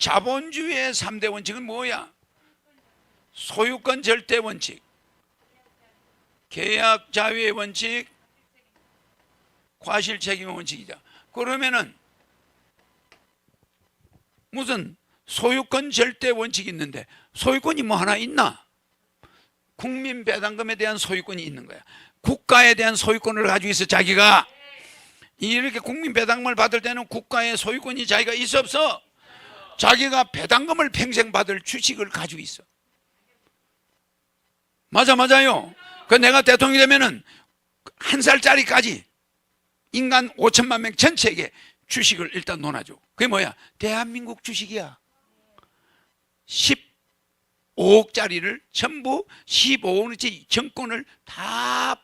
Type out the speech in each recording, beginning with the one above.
자본주의의 3대 원칙은 뭐야? 소유권 절대 원칙, 계약 자유의 원칙, 과실 책임의 원칙이다. 그러면은 무슨 소유권 절대 원칙이 있는데 소유권이 뭐 하나 있나? 국민 배당금에 대한 소유권이 있는 거야. 국가에 대한 소유권을 가지고 있어 자기가 이렇게 국민 배당금을 받을 때는 국가의 소유권이 자기가 있어 없어? 자기가 배당금을 평생 받을 주식을 가지고 있어. 맞아 맞아요. 그 내가 대통령이 되면은 한 살짜리까지 인간 5천만 명 전체에게 주식을 일단 논아줘. 그게 뭐야? 대한민국 주식이야. 15억짜리를 전부 15억원어치 정권을 다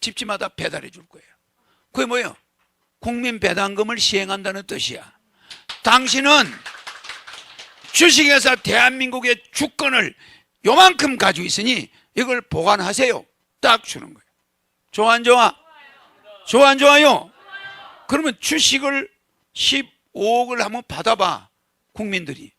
집집마다 배달해 줄 거예요. 그게 뭐예요? 국민 배당금을 시행한다는 뜻이야. 당신은 주식회사 대한민국의 주권을 요만큼 가지고 있으니 이걸 보관하세요. 딱 주는 거예요. 좋아 안 좋아? 좋아 안 좋아요? 그러면 주식을 15억을 한번 받아봐. 국민들이.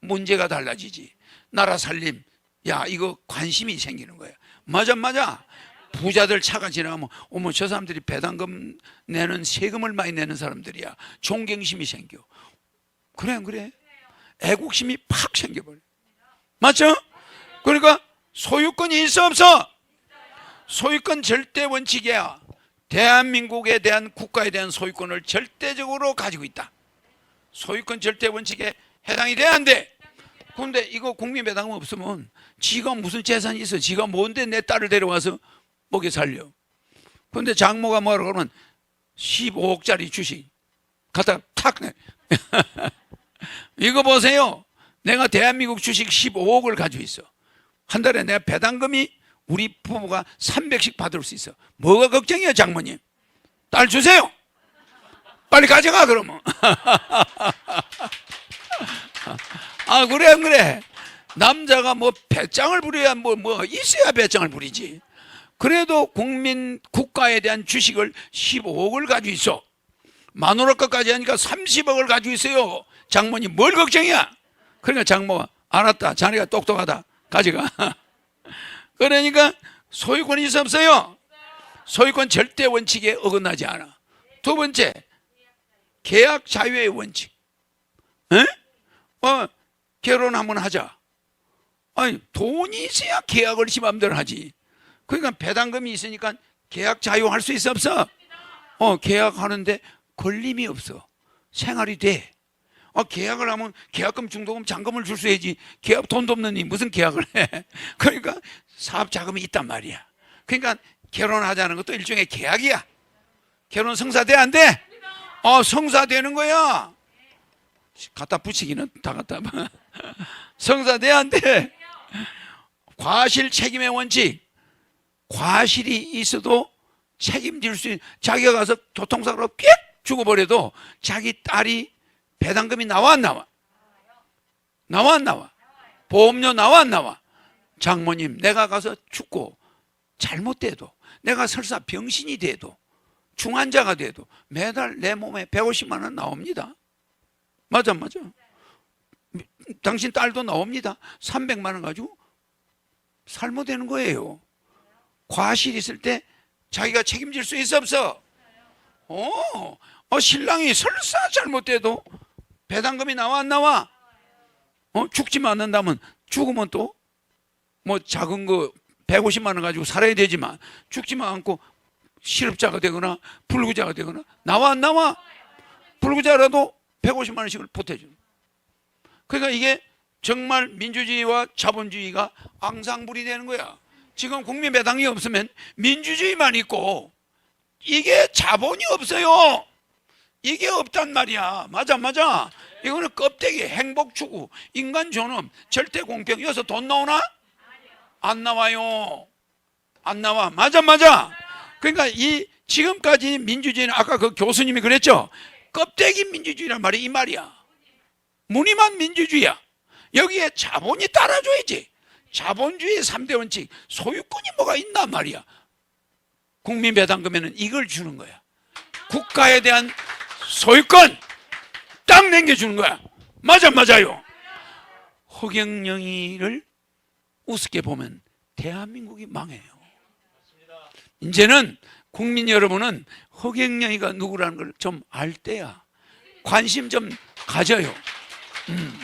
문제가 달라지지. 나라 살림. 야, 이거 관심이 생기는 거야. 맞아, 맞아. 부자들 차가 지나가면, 어머, 저 사람들이 배당금 내는 세금을 많이 내는 사람들이야. 존경심이 생겨. 그래, 안 그래? 애국심이 팍 생겨버려. 맞죠? 그러니까 소유권이 있어, 없어? 소유권 절대 원칙이야. 대한민국에 대한 국가에 대한 소유권을 절대적으로 가지고 있다. 소유권 절대 원칙에 해당이 돼야 안 돼. 그런데 이거 국민 배당금 없으면 지가 무슨 재산이 있어? 지가 뭔데 내 딸을 데려와서 먹여 살려? 그런데 장모가 뭐라 그러면 15억짜리 주식 갖다가 탁 내. 이거 보세요. 내가 대한민국 주식 15억을 가지고 있어. 한 달에 내가 배당금이 우리 부모가 300씩 받을 수 있어. 뭐가 걱정이야, 장모님? 딸 주세요. 빨리 가져가, 그러면. 아, 그래, 안 그래? 남자가 뭐 배짱을 부려야 뭐, 뭐, 있어야 배짱을 부리지. 그래도 국민, 국가에 대한 주식을 15억을 가지고 있어. 마누라까지 하니까 30억을 가지고 있어요. 장모님, 뭘 걱정이야? 그러니까 장모가, 알았다. 자네가 똑똑하다. 가져가. 그러니까 소유권이 있어 없어요? 소유권 절대 원칙에 어긋나지 않아. 두 번째, 계약 자유의 원칙. 에? 어, 결혼 한번 하자. 아니, 돈이 있어야 계약을 지 맘대로 하지. 그러니까 배당금이 있으니까 계약 자유할 수 있어 없어? 어, 계약하는데 걸림이 없어. 생활이 돼. 아, 계약을 하면 계약금 중도금 잔금을 줄수 해야지. 계약 돈도 없느니 무슨 계약을 해. 그러니까 사업 자금이 있단 말이야. 그러니까 결혼하자는 것도 일종의 계약이야. 결혼 성사돼 안 돼? 어, 성사되는 거야. 갖다 붙이기는 다 갖다 봐. 성사돼 안 돼? 과실 책임의 원칙. 과실이 있어도 책임질 수 있는 자기가 가서 교통사고로 삐 죽어버려도 자기 딸이 배당금이 나와 안 나와? 나와 안 나와? 보험료 나와 안 나와? 장모님 내가 가서 죽고 잘못돼도 내가 설사 병신이 돼도 중환자가 돼도 매달 내 몸에 150만 원 나옵니다. 맞아 맞아. 당신 딸도 나옵니다. 300만 원 가지고 살모 되는 거예요. 과실 있을 때 자기가 책임질 수 있어 없어? 어, 어 신랑이 설사 잘못돼도 배당금이 나와 안 나와? 어 죽지만 않는다면 죽으면 또 뭐 작은 거 150만 원 가지고 살아야 되지만 죽지만 않고 실업자가 되거나 불구자가 되거나 나와 안 나와? 불구자라도 150만 원씩을 보태줘. 그러니까 이게 정말 민주주의와 자본주의가 앙상불이 되는 거야. 지금 국민 배당이 없으면 민주주의만 있고 이게 자본이 없어요. 이게 없단 말이야. 맞아, 맞아. 이거는 껍데기, 행복 추구, 인간 존엄, 절대 공평. 여기서 돈 나오나? 안 나와요. 안 나와. 맞아, 맞아. 그러니까 이 지금까지 민주주의는 아까 그 교수님이 그랬죠. 껍데기 민주주의란 말이 이 말이야. 무늬만 민주주의야. 여기에 자본이 따라줘야지. 자본주의 3대 원칙, 소유권이 뭐가 있나 말이야. 국민 배당금에는 이걸 주는 거야. 국가에 대한 소유권 딱 남겨주는 거야. 맞아 맞아요. 허경영이를 우습게 보면 대한민국이 망해요. 이제는 국민 여러분은 허경영이가 누구라는 걸 좀 알 때야 관심 좀 가져요. 음.